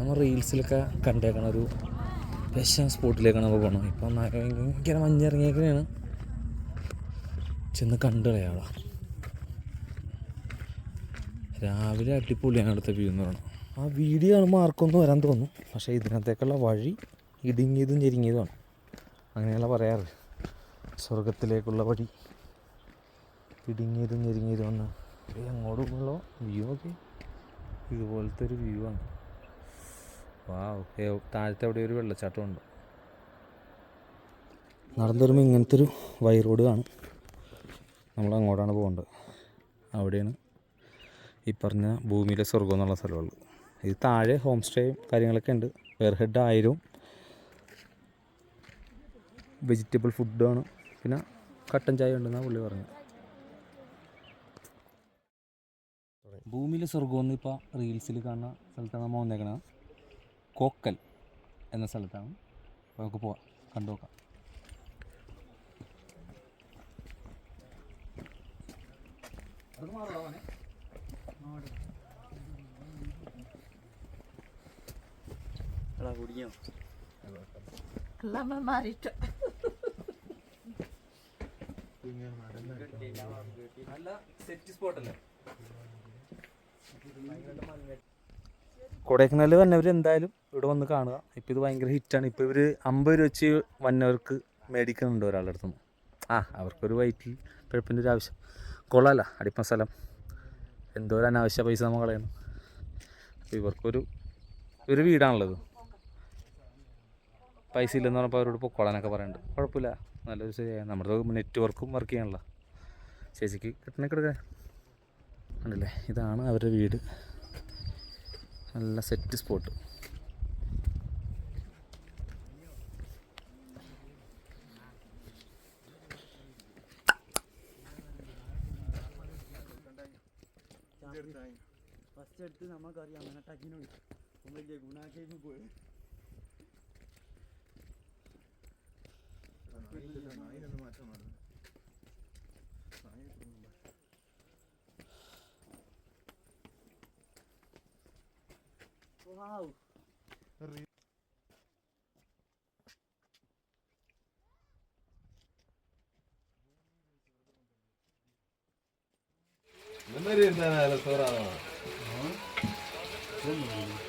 നമ്മൾ റീൽസിലൊക്കെ കണ്ടേക്കണ ഒരു വിഷം സ്പോട്ടിലേക്കാണ് നമ്മൾ പോകണം ഇപ്പം ഭയങ്കര മഞ്ഞിറങ്ങിയേക്കാണ് ചെന്ന് കണ്ടു കളയാളാ രാവിലെ അടിപൊളിയാണ് അടുത്ത വ്യൂ എന്ന് പറയുന്നത് ആ വീഡിയോ കാണുമ്പോൾ ആർക്കൊന്നും വരാൻ തോന്നും പക്ഷേ ഇതിനകത്തേക്കുള്ള വഴി ഇടുങ്ങിയതും ഞെരുങ്ങിയതുമാണ്. അങ്ങനെയല്ല പറയാറ്. സ്വർഗത്തിലേക്കുള്ള വഴി ഇടുങ്ങിയതും ഞെരുങ്ങിയതുമാണ്. അങ്ങോട്ട് അങ്ങോട്ടുള്ള വ്യൂ ഒക്കെ ഇതുപോലത്തെ ഒരു വ്യൂ ആണ്. താഴത്തെ അവിടെ ഒരു വെള്ളച്ചാട്ടം ഉണ്ട്. നടന്നു വരുമ്പോൾ ഇങ്ങനത്തെ ഒരു വൈ റോഡ് കാണും. നമ്മൾ അങ്ങോട്ടാണ് പോകേണ്ടത്. അവിടെയാണ് ഈ പറഞ്ഞ ഭൂമിയിലെ സ്വർഗം എന്നുള്ള സ്ഥലമുള്ളത്. ഇത് താഴെ ഹോം സ്റ്റേയും കാര്യങ്ങളൊക്കെ ഉണ്ട്. പെർ ഹെഡ് ആയിരവും വെജിറ്റബിൾ ഫുഡാണ് പിന്നെ കട്ടൻ ചായ ഉണ്ടെന്നാണ് പുള്ളി പറഞ്ഞത്. ഭൂമിയിലെ സ്വർഗം എന്ന് ഇപ്പോൾ റീൽസിൽ കാണുന്ന സ്ഥലത്താണ് നമ്മൾ വന്നേക്കണത്. കോക്കൽ എന്ന സ്ഥലത്താണ്. അപ്പോൾ നമുക്ക് പോവാം. കണ്ടു നോക്കാം. എല്ലാം മാറിയിട്ട്. നല്ല സെറ്റ് സ്പോട്ടല്ലേ കൊടൈക്കനാലിൽ വന്നവർ എന്തായാലും ഇവിടെ വന്ന് കാണുക. ഇപ്പോൾ ഇത് ഭയങ്കര ഹിറ്റാണ് ഇപ്പോൾ ഇവർ അമ്പത് രൂപ വെച്ച് വന്നവർക്ക് മേടിക്കുന്നുണ്ട് ഒരാളുടെ അടുത്തുനിന്ന് ആ അവർക്കൊരു വയറ്റിൽ പഴുപ്പിന്റെ ഒരു ആവശ്യം. കൊള്ളാമല്ല അടിപ്പ സ്ഥലം. എന്തോ അനാവശ്യ പൈസ നമ്മൾ കളയണം അപ്പോൾ ഇവർക്കൊരു ഒരു വീടാണുള്ളത്. പൈസ ഇല്ലെന്ന് പറഞ്ഞപ്പോൾ അവരോട് പൊക്കോളാനൊക്കെ പറയുന്നുണ്ട് കുഴപ്പമില്ല. നല്ലൊരു ശരിയായ നമ്മുടെ നെറ്റ്വർക്കും വർക്ക് ചെയ്യാനുള്ള ചേച്ചിക്ക് കിട്ടണേ കിടക്കേ ഉണ്ടല്ലേ ഇതാണ് അവരുടെ വീട്. നല്ല സെറ്റ് സ്പോട്ട്. ഫസ്റ്റ് എടുത്ത് നമുക്കറിയാം അങ്ങനെ ടക്കിന് വലിയ ഗുണാക്കേക്ക് പോയി. Wow. இந்த மாதிரி இருந்தா சோறாதான் Wow.